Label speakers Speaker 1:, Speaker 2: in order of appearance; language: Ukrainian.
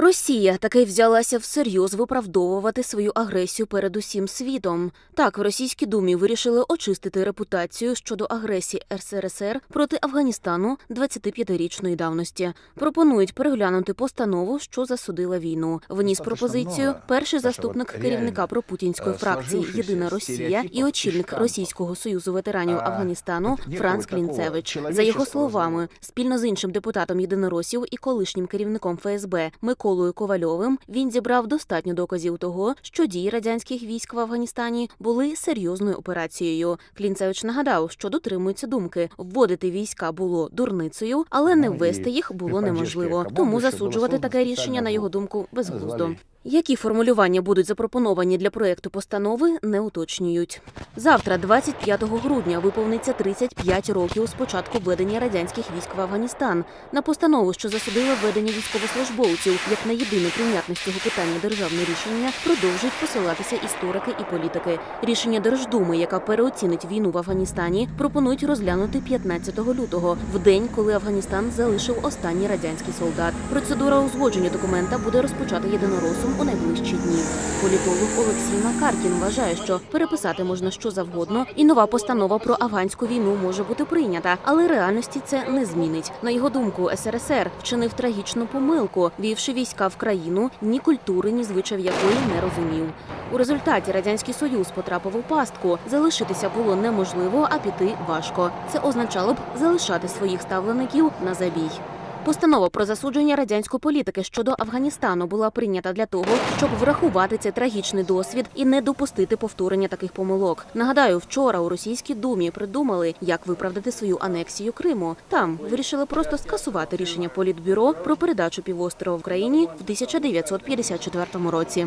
Speaker 1: Росія таки взялася всерйоз виправдовувати свою агресію перед усім світом. Так, в російській думі вирішили очистити репутацію щодо агресії РСРСР проти Афганістану 25-річної давності. Пропонують переглянути постанову, що засудила війну. Вніс пропозицію перший заступник керівника пропутінської
Speaker 2: е,
Speaker 1: фракції Єдина Росія і очільник. Російського союзу ветеранів Афганістану Франц Клінцевич. За його словами, спільно з іншим депутатом єдиноросів і колишнім керівником ФСБ Миколою Ковальовим він зібрав достатньо доказів того, що дії радянських військ в Афганістані були серйозною операцією. Клінцевич нагадав, що дотримується думки, вводити війська було дурницею, але не
Speaker 2: Ну,
Speaker 1: ввести їх було неможливо. Тому засуджувати таке рішення, на його думку, безглуздо. Які формулювання будуть запропоновані для проекту постанови, не уточнюють. Завтра, 25 грудня, виповниться 35 років з початку введення радянських військ в Афганістан. На постанову, що засудила введення військовослужбовців як на єдине прийнятне з цього питання державне рішення, продовжують посилатися історики і політики. Рішення Держдуми, яка переоцінить війну в Афганістані, пропонують розглянути 15 лютого, в день, коли Афганістан залишив останній радянський солдат. Процедура узгодження документа буде розпочата єдиноросом у найближчі дні. Політолог Олексій Макаркін вважає, що переписати можна що завгодно, і нова постанова про афганську війну може бути прийнята, але реальності це не змінить. На його думку, СРСР вчинив трагічну помилку, вівши війська в країну, ні культури, ні звичаїв якої не розумів. У результаті радянський союз потрапив у пастку. Залишитися було неможливо, а піти важко. Це означало б залишати своїх ставлеників на забій. Постанова про засудження радянської політики щодо Афганістану була прийнята для того, щоб врахувати цей трагічний досвід і не допустити повторення таких помилок. Нагадаю, вчора у російській думі придумали, як виправдати свою анексію Криму. Там вирішили просто скасувати рішення політбюро про передачу півострова в країні в 1954 році.